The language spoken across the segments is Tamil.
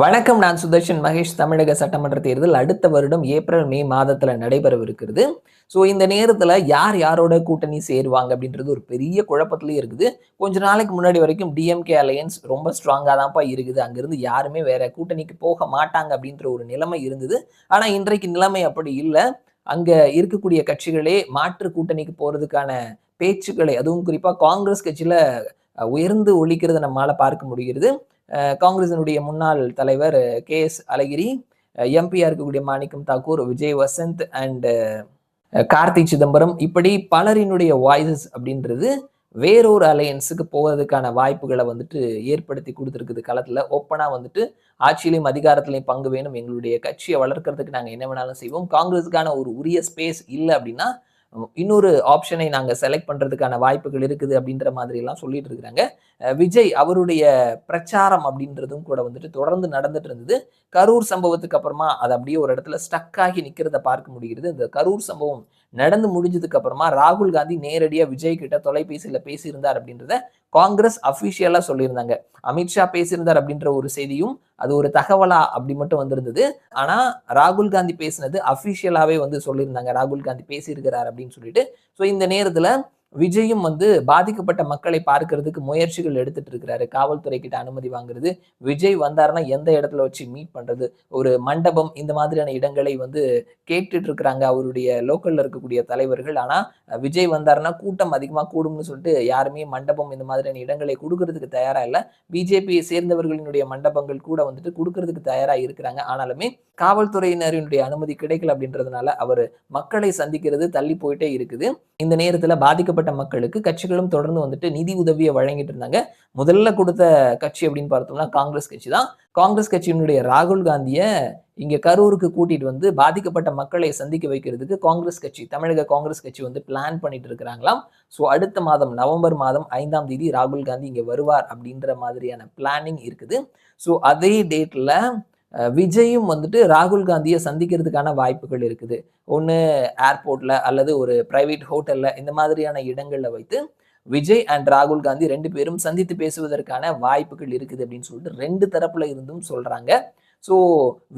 வணக்கம் நான் சுதர்ஷன் மகேஷ். தமிழக சட்டமன்ற தேர்தல் அடுத்த வருடம் ஏப்ரல் மே மாதத்துல நடைபெறவிருக்கிறது. ஸோ இந்த நேரத்தில் யார் யாரோட கூட்டணி சேருவாங்க அப்படின்றது ஒரு பெரிய குழப்பத்திலே இருக்குது. கொஞ்ச நாளைக்கு முன்னாடி வரைக்கும் டிஎம்கே அலையன்ஸ் ரொம்ப ஸ்ட்ராங்காக தான்ப்பா இருக்குது. அங்கேருந்து யாருமே வேற கூட்டணிக்கு போக மாட்டாங்க அப்படின்ற ஒரு நிலைமை இருந்தது. ஆனால் இன்றைக்கு நிலைமை அப்படி இல்லை. அங்கே இருக்கக்கூடிய கட்சிகளே மாற்று கூட்டணிக்கு போகிறதுக்கான பேச்சுக்களை அதுவும் குறிப்பாக காங்கிரஸ் கட்சியில் உயர்ந்து ஒழிக்கிறத நம்மளால் பார்க்க முடிகிறது. காங்கிரசினுடைய முன்னாள் தலைவர் கே எஸ் அழகிரி எம்பியா இருக்கக்கூடிய மாணிக்கம் தாக்கூர் விஜய் வசந்த் அண்ட் கார்த்தி சிதம்பரம். இப்படி பலரினுடைய வாய்ஸஸ் அப்படின்றது வேறொரு அலையன்ஸுக்கு போகிறதுக்கான வாய்ப்புகளை வந்துட்டு ஏற்படுத்தி கொடுத்துருக்குது. களத்தில் ஓப்பனாக வந்துட்டு ஆட்சியிலையும் அதிகாரத்திலையும் பங்கு வேணும். எங்களுடைய கட்சியை வளர்க்கறதுக்கு நாங்கள் என்ன வேணாலும் செய்வோம். காங்கிரஸுக்கான ஒரு உரிய ஸ்பேஸ் இல்லை அப்படின்னா இன்னொரு ஆப்ஷனை நாங்கள் செலக்ட் பண்ணுறதுக்கான வாய்ப்புகள் இருக்குது அப்படின்ற மாதிரி எல்லாம் சொல்லிட்டு இருக்கிறாங்க. விஜய் அவருடைய பிரச்சாரம் அப்படின்றதும் கூட வந்துட்டு தொடர்ந்து நடந்துட்டு இருந்தது. கரூர் சம்பவத்துக்கு அப்புறமா அது அப்படியே ஒரு இடத்துல ஸ்டக் ஆகி நிற்கிறத பார்க்க முடிகிறது. இந்த கரூர் சம்பவம் நடந்து முடிஞ்சதுக்கு அப்புறமா ராகுல் காந்தி நேரடியாக விஜய் கிட்ட தொலைபேசியில் பேசியிருந்தார் அப்படின்றத காங்கிரஸ் அஃபிஷியலாக சொல்லியிருந்தாங்க. அமித்ஷா பேசியிருந்தார் அப்படின்ற ஒரு செய்தியும் அது ஒரு தகவலா அப்படி மட்டும் வந்திருந்தது. ஆனா ராகுல் காந்தி பேசினது அஃபிஷியலாவே வந்து சொல்லியிருந்தாங்க. ராகுல் காந்தி பேசியிருக்கிறார் அப்படின்னு சொல்லிட்டு. ஸோ இந்த நேரத்துல விஜயும் வந்து பாதிக்கப்பட்ட மக்களை பார்க்கறதுக்கு முயற்சிகள் எடுத்துட்டு இருக்கிறாரு. காவல்துறை கிட்ட அனுமதி வாங்குறது. விஜய் வந்தாருன்னா எந்த இடத்துல வச்சு மீட் பண்றது? ஒரு மண்டபம் இந்த மாதிரியான இடங்களை வந்து கேட்டுட்டு இருக்கிறாங்க அவருடைய லோக்கல்ல இருக்கக்கூடிய தலைவர்கள். ஆனா விஜய் வந்தாருன்னா கூட்டம் அதிகமா கூடும்னு சொல்லிட்டு யாருமே மண்டபம் இந்த மாதிரியான இடங்களை கொடுக்கறதுக்கு தயாரா இல்லை. பிஜேபியை சேர்ந்தவர்களினுடைய மண்டபங்கள் கூட வந்துட்டு கொடுக்கறதுக்கு தயாரா இருக்கிறாங்க. ஆனாலுமே காவல்துறையினரினுடைய அனுமதி கிடைக்கல அப்படின்றதுனால அவர் மக்களை சந்திக்கிறது தள்ளி போயிட்டே இருக்குது. இந்த நேரத்துல பாதிக்கப்பட்ட மக்களுக்கு கட்சிகளும் தொடர்ந்து வந்துட்டு நிதி உதவியை வழங்கிட்டு இருந்தாங்க. முதல்ல கொடுத்த கட்சி அப்படின்னு பார்த்தோம்னா காங்கிரஸ் கட்சி தான். காங்கிரஸ் கட்சியினுடைய ராகுல் காந்தியை இங்க கரூருக்கு கூட்டிட்டு வந்து பாதிக்கப்பட்ட மக்களை சந்திக்க வைக்கிறதுக்கு காங்கிரஸ் கட்சி தமிழக காங்கிரஸ் கட்சி வந்து பிளான் பண்ணிட்டு இருக்கிறாங்களாம். ஸோ அடுத்த மாதம் நவம்பர் மாதம் ஐந்தாம் தேதி ராகுல் காந்தி இங்க வருவார் அப்படின்ற மாதிரியான பிளானிங் இருக்குது. ஸோ அதே டேட்ல விஜயும் வந்துட்டு ராகுல் காந்தியை சந்திக்கிறதுக்கான வாய்ப்புகள் இருக்குது. ஒன்று ஏர்போர்ட்ல அல்லது ஒரு பிரைவேட் ஹோட்டல்ல இந்த மாதிரியான இடங்களில் வைத்து விஜய் அண்ட் ராகுல் காந்தி ரெண்டு பேரும் சந்தித்து பேசுவதற்கான வாய்ப்புகள் இருக்குது அப்படின்னு சொல்லிட்டு ரெண்டு தரப்புல இருந்தும் சொல்றாங்க. ஸோ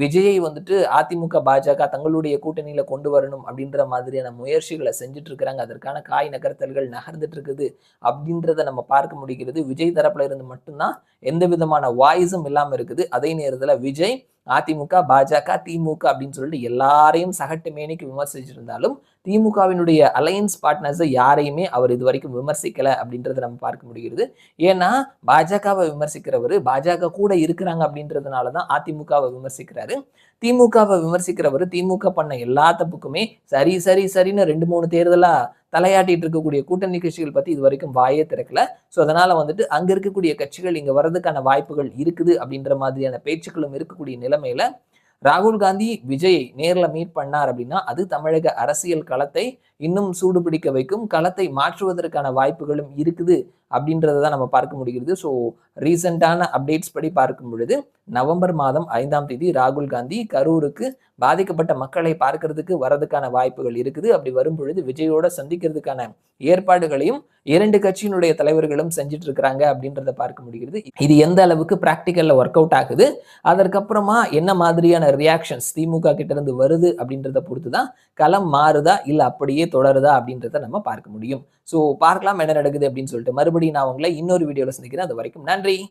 விஜயை வந்துட்டு அதிமுக பாஜக தங்களுடைய கூட்டணியில் கொண்டு வரணும் அப்படின்ற மாதிரியான முயற்சிகளை செஞ்சுட்டு இருக்கிறாங்க. அதற்கான காய் நகர்த்தல்கள் நகர்ந்துட்டு இருக்குது அப்படின்றத நம்ம பார்க்க முடிகிறது. விஜய் தரப்புல இருந்து மட்டும்தான் எந்த விதமான வாய்ஸும் இல்லாமல் இருக்குது. அதே நேரத்தில் விஜய் அதிமுக பாஜக திமுக அப்படின்னு சொல்லிட்டு எல்லாரையும் சகட்டு மேனிக்கு விமர்சிச்சிருந்தாலும் திமுகவினுடைய அலையன்ஸ் பார்ட்னர்ஸை யாரையுமே அவர் இது வரைக்கும் விமர்சிக்கல அப்படின்றத நம்ம பார்க்க முடிகிறது. ஏன்னா பாஜகவை விமர்சிக்கிறவர் பாஜக கூட இருக்கிறாங்க அப்படின்றதுனால தான் அதிமுகவை விமர்சிக்கிறாரு. திமுகவை விமர்சிக்கிறவர் திமுக பண்ண எல்லா தப்புக்குமே சரி சரி சரின்னு ரெண்டு மூணு தேர்தலா தலையாட்டிட்டு இருக்கக்கூடிய கூட்டணி கட்சிகள் பத்தி இது வரைக்கும் வாயே திறக்கல. ஸோ அதனால வந்துட்டு அங்க இருக்கக்கூடிய கட்சிகள் இங்க வர்றதுக்கான வாய்ப்புகள் இருக்குது அப்படின்ற மாதிரியான பேச்சுக்களும் இருக்கக்கூடிய நிலைமையில ராகுல் காந்தி விஜயை நேரில் மீட் பண்ணார் அப்படின்னா அது தமிழக அரசியல் களத்தை இன்னும் சூடுபிடிக்க வைக்கும் களத்தை மாற்றுவதற்கான வாய்ப்புகளும் இருக்குது அப்படின்றத தான் நம்ம பார்க்க முடிகிறது. ஸோ ரீசெண்டான அப்டேட்ஸ் படி பார்க்கும் பொழுது நவம்பர் மாதம் ஐந்தாம் தேதி ராகுல் காந்தி கரூருக்கு பாதிக்கப்பட்ட மக்களை பார்க்கறதுக்கு வரதுக்கான வாய்ப்புகள் இருக்குது. அப்படி வரும் பொழுது விஜயோட சந்திக்கிறதுக்கான ஏற்பாடுகளையும் இரண்டு கட்சியினுடைய தலைவர்களும் செஞ்சுட்டு இருக்கிறாங்க அப்படின்றத பார்க்க முடிகிறது. இது எந்த அளவுக்கு ப்ராக்டிக்கல்ல ஒர்க் அவுட் ஆகுது? அதற்கப்புறமா என்ன மாதிரியான ரியாக்ஷன்ஸ் திமுக கிட்ட இருந்து வருது அப்படின்றத பொறுத்து தான் களம் மாறுதா இல்லை அப்படியே தொடருதா அப்படின்றத நம்ம பார்க்க முடியும். ஸோ பார்க்கலாம் என்ன நடக்குது அப்படின்னு சொல்லிட்டு. மறுபடியும் நான் உங்களை இன்னொரு வீடியோவில் சந்திக்கிறேன். அது வரைக்கும் நன்றி.